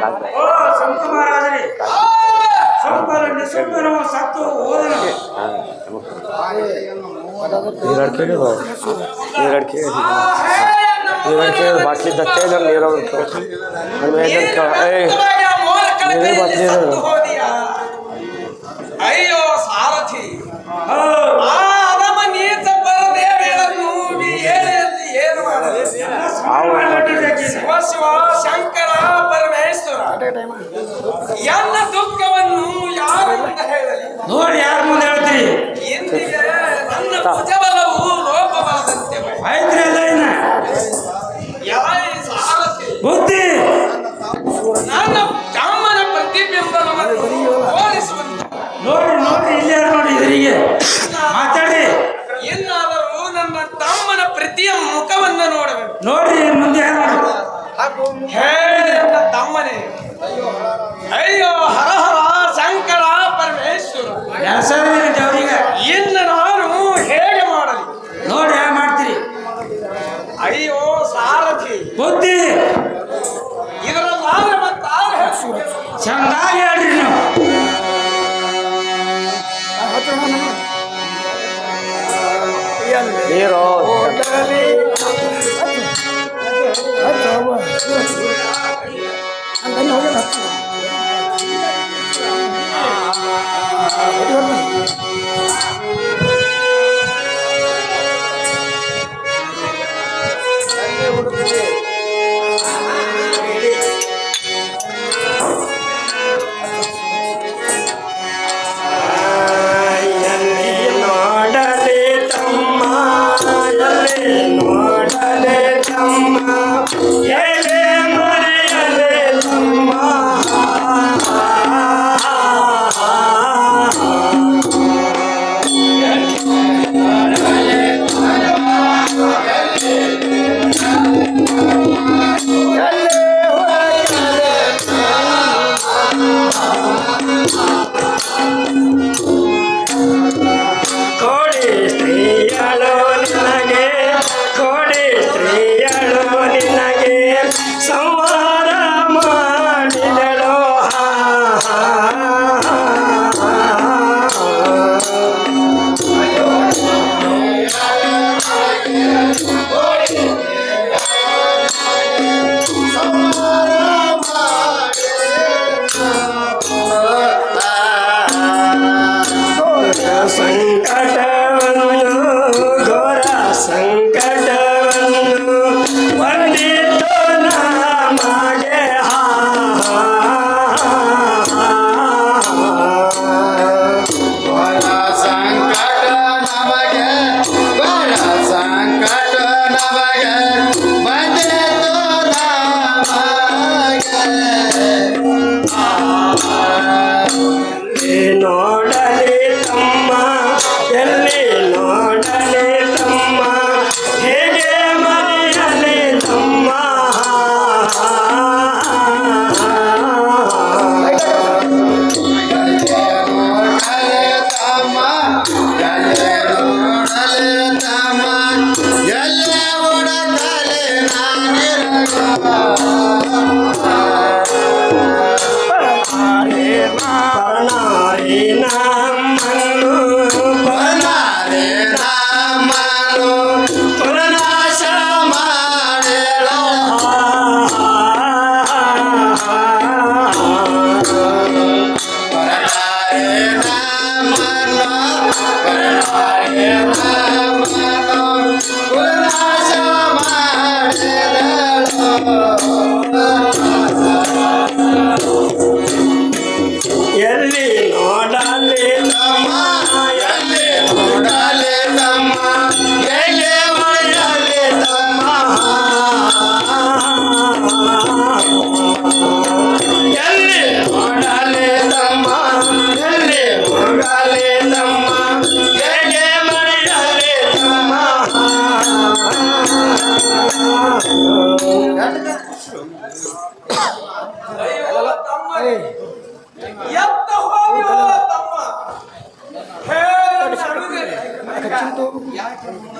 ಸಂತ ಮಹಾರಾಜರೇ ಸಂಪಾಲನೆ ಸಂಪರಮ ಸತ್ತು ಓದನ ಈ ಲಡ್ಕೆ ಈ ಲಡ್ಕೆ ಈ ಲಡ್ಕೆ ಬಾಟ್ಲಿ ದತ್ತೆ ನಾನು ನೀರವ್ರು ನೀರೇ ಬಾಟ್ಲಿ ಅಯ್ಯೋ ಸಾರಥಿ ಏನು ಮಾಡಲಿ ಶಿವ ಶಿವ ಶಂಕರ ಎಲ್ಲ ದುಃಖವನ್ನು ಯಾರು ಹೇಳಲಿ? ನೋಡಿ ಯಾರು ಮುಂದೆ ಹೇಳ್ತೀರಿ? ಇಂದಿಗೆ ನನ್ನ ಭುಜಬಲವು ಲೋಪಬಲದಂತೆ ಆಯ್ತ್ರಿ ಅಲ್ಲ ಇನ್ನ ಬುದ್ಧಿ. ನನ್ನ ತಮ್ಮನ ಪ್ರತಿಬಿಂಬನವನ್ನು ಹೋಲಿಸುವಂತ. ನೋಡಿ ನೋಡ್ರಿ ಇಲ್ಲಿ ನೋಡಿ ಇದರಿಗೆ? ಮಾತಾಡಿ. ಇನ್ನಾದರೂ ನನ್ನ ತಮ್ಮನ ಪ್ರತಿಯ ಮುಖವನ್ನ ನೋಡಬೇಕು. ನೋಡಿ ಮುಂದೆ ಹೇಳಿ Yeah.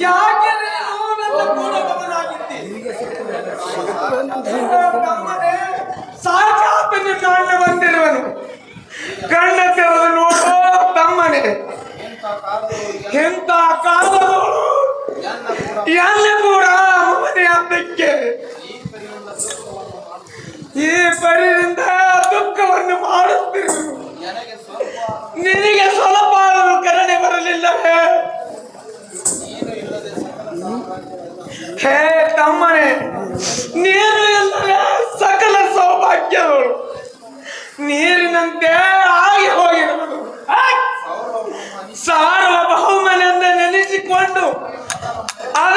ಯಾಕೆ ಬಂದಿರುವನು ಕಣ್ಣ ತೆರೆದು ನೋಡೋ ತಮ್ಮನೆ ಎಂತ ಕಾಲದೋಳು ಎಲ್ಲ ಅವಳು ನೀರಿನಂತೆ ಆಗಿ ಹೋಗಿರುವುದು ಸಾರ್ವಭೌಮನೆಂದ ನೆನೆಸಿಕೊಂಡು ಅದ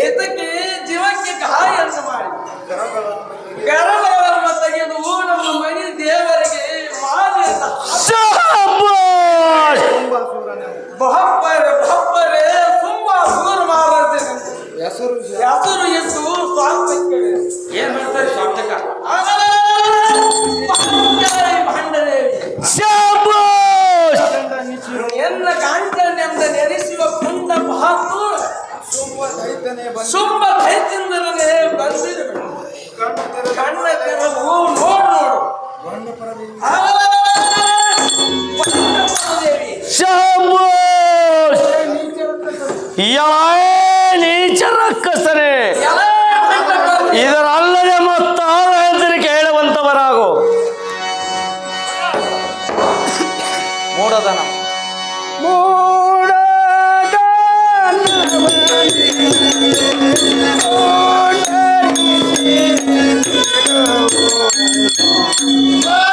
ಇದಕ್ಕೆ ಜೀವಕ್ಕೆ ಗಾಳಿಯನ್ನು ಮಾಡಿ ಗರಗಳನ್ನು ತೆಗೆದು ನಮ್ಮ ದೇವರಿಗೆ ಮಾಡಿ ಅಂತ ಬಹಬ್ಬರೆ ಬಹಬ್ಬರೆ ತುಂಬಾ ದೂರ ಮಾತಾಡ್ತೇನೆ ಹೆಸರು ಸುಮ್ಮ ಕೈದಿಂದ ನನಗೆ ಬಂದಿದೆ ಕಣ್ಣ ಹೂ ನೋಡ್ ನೋಡು ಯಾ Oh!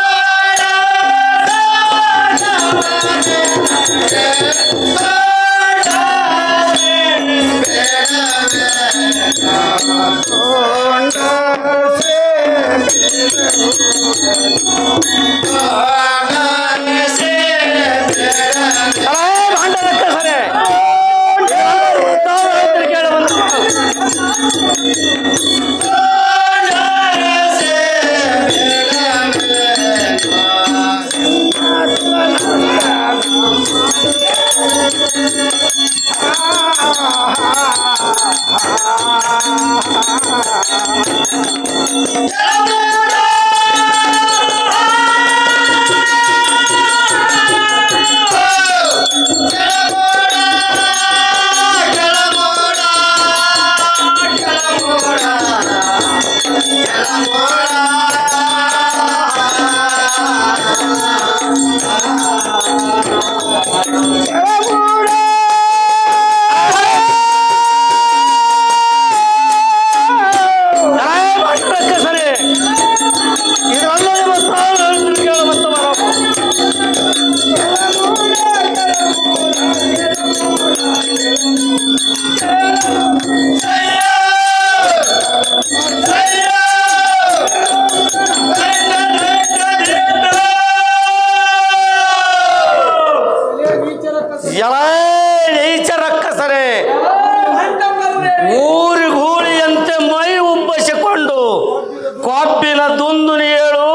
ಕೊಬ್ಬಿನ ದುಂದುನಿ ಏಳು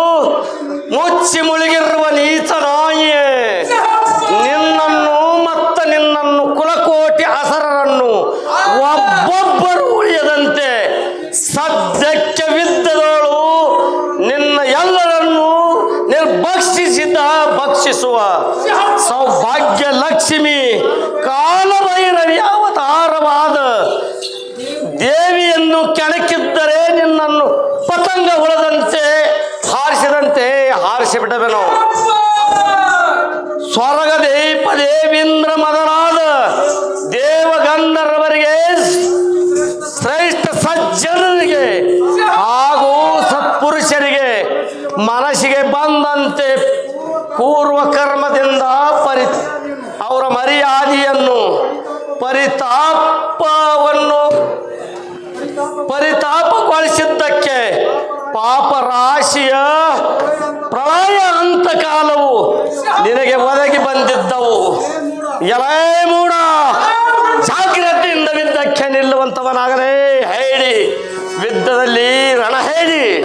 ಮುಚ್ಚಿ ಮುಳುಗಿರುವ ನೀಚ ನಾಯಿಯೇ. ನಿನ್ನನ್ನು ಮತ್ತ ನಿನ್ನನ್ನು ಕುಲಕೋಟಿ ಅಸರರನ್ನು ಒಬ್ಬೊಬ್ಬರು ಉಳಿಯದಂತೆ ಸದ್ಯಕ್ಕೆ ವಿದ್ದದೋಳು ನಿನ್ನ ಎಲ್ಲರನ್ನು ನಿರ್ಭಕ್ಷಿಸಿದ ಭಕ್ಷಿಸುವ ಸೌಭಾಗ್ಯ ಲಕ್ಷ್ಮಿ ಕಾಲಭೈರವಿ ಅವತಾರವಾದ ದೇವಿಯನ್ನು ಕೆಣಕಿ ಪತಂಗ ಉಳದಂತೆ ಹಾರಿಸಿದಂತೆ ಹಾರಿಸಿಬಿಡಬೇನು ಸ್ವರ್ಗ ದೇಪ ದೇವೀಂದ್ರ ಮದನಾದ ದೇವಗಂಧರ್ವರಿಗೆ ನಿನಗೆ ಒದಗಿ ಬಂದಿದ್ದವು. ಎಲೇ ಮೂಡ. ಜಾಗ್ರತೆಯಿಂದ ವಿದ್ದಕ್ಕೆ ನಿಲ್ಲುವಂತವನಾಗಲೇ ಹೇಳಿ. ವಿದ್ದದಲ್ಲಿ ರಣ ಹೇಳಿ